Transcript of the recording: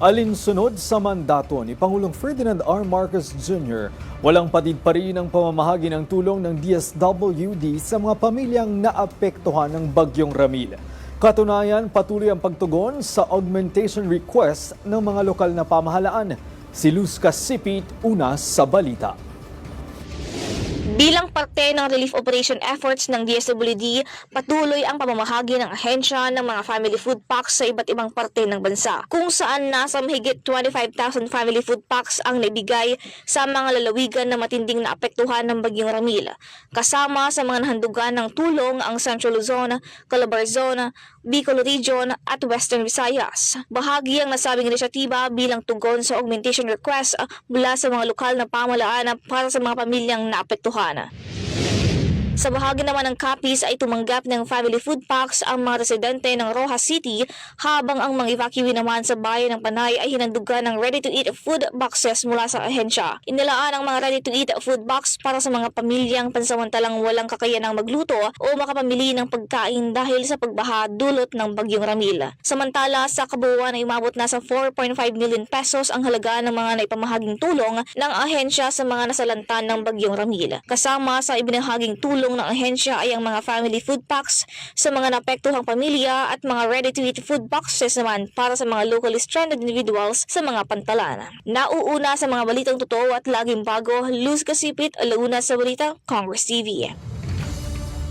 Alinsunod sa mandato ni Pangulong Ferdinand R. Marcos Jr., walang patid pa rin ang pamamahagi ng tulong ng DSWD sa mga pamilyang naapektuhan ng Bagyong Ramil. Katunayan, patuloy ang pagtugon sa augmentation request ng mga lokal na pamahalaan. Si Luz Casipit, una sa balita. Bilang parte ng relief operation efforts ng DSWD, patuloy ang pamamahagi ng ahensya ng mga family food packs sa iba't ibang parte ng bansa, kung saan nasa mahigit 25,000 family food packs ang naibigay sa mga lalawigan na matinding naapektuhan ng Bagyong Ramil. Kasama sa mga nahandugan ng tulong ang Central Luzon, Calabar Zone, Bicol Region at Western Visayas. Bahagi ang nasabing inisyatiba bilang tugon sa augmentation request mula sa mga lokal na pamalaan para sa mga pamilyang naapektuhan. Carolina. Sa bahagi naman ng copies ay tumanggap ng family food packs ang mga residente ng Rojas City habang ang mga evacuee naman sa bayan ng Panay ay hinandugan ng ready-to-eat food boxes mula sa ahensya. Inilaan ang mga ready-to-eat food box para sa mga pamilyang pansamantalang walang kakayanang magluto o makapamili ng pagkain dahil sa pagbaha dulot ng Bagyong Ramil. Samantala, sa kabuuan ay umabot na sa 4.5 million pesos ang halaga ng mga naipamahaging tulong ng ahensya sa mga nasalantan ng Bagyong Ramil. Kasama sa ibinahaging tulong ng ahensya ay ang mga family food packs sa mga napektuhang pamilya at mga ready-to-eat food boxes naman para sa mga locally stranded individuals sa mga pantalan. Nauuna sa mga balitang totoo at laging bago, Luz Kasipit, Alauna sa Balita, Congress TV.